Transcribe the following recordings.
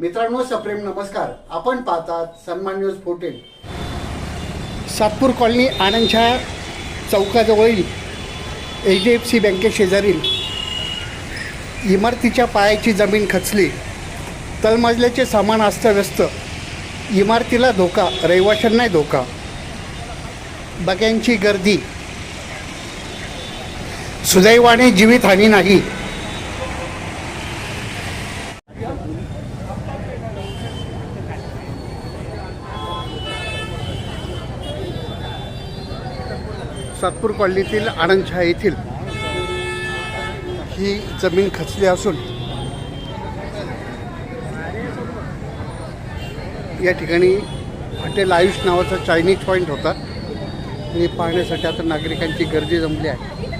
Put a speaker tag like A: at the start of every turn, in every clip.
A: मित्रांनो सप्रेम नमस्कार. आपण पाहतात Sanman news fourteen.
B: Satpur colony आनंदशा चौकाजवळील एच डी एफ सी बँकेशेजारील इमारतीच्या पायाची जमीन खचली. तलमजल्याचे सामान अस्तव्यस्त. इमारतीला धोका रहिवाशांनाही धोका. बग्यांची गर्दी. सुदैवाने जीवितहानी नाही. सातपूर कॉलनीतील आनंदशहा येथील ही जमीन खचली असून या ठिकाणी हॉटेल आयुष नावाचा चायनीज पॉईंट होता. आणि पाहण्यासाठी आता नागरिकांची गर्दी जमली आहे.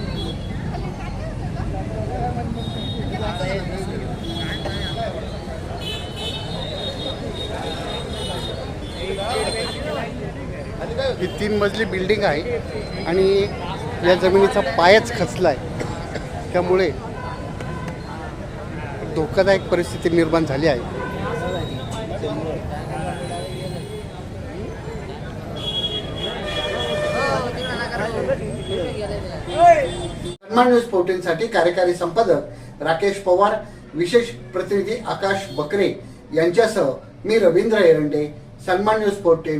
B: ही तीन मजली बिल्डिंग आहे आणि या जमिनीचा पायच खचला आहे त्यामुळे धोकादायक परिस्थिती निर्माण झाली आहे.
A: न्यूजसाठी कार्यकारी संपादक राकेश पवार विशेष प्रतिनिधी आकाश बकरे यांच्यासह मी रवींद्र एरंडे सन्मान न्यूज फोर्टीन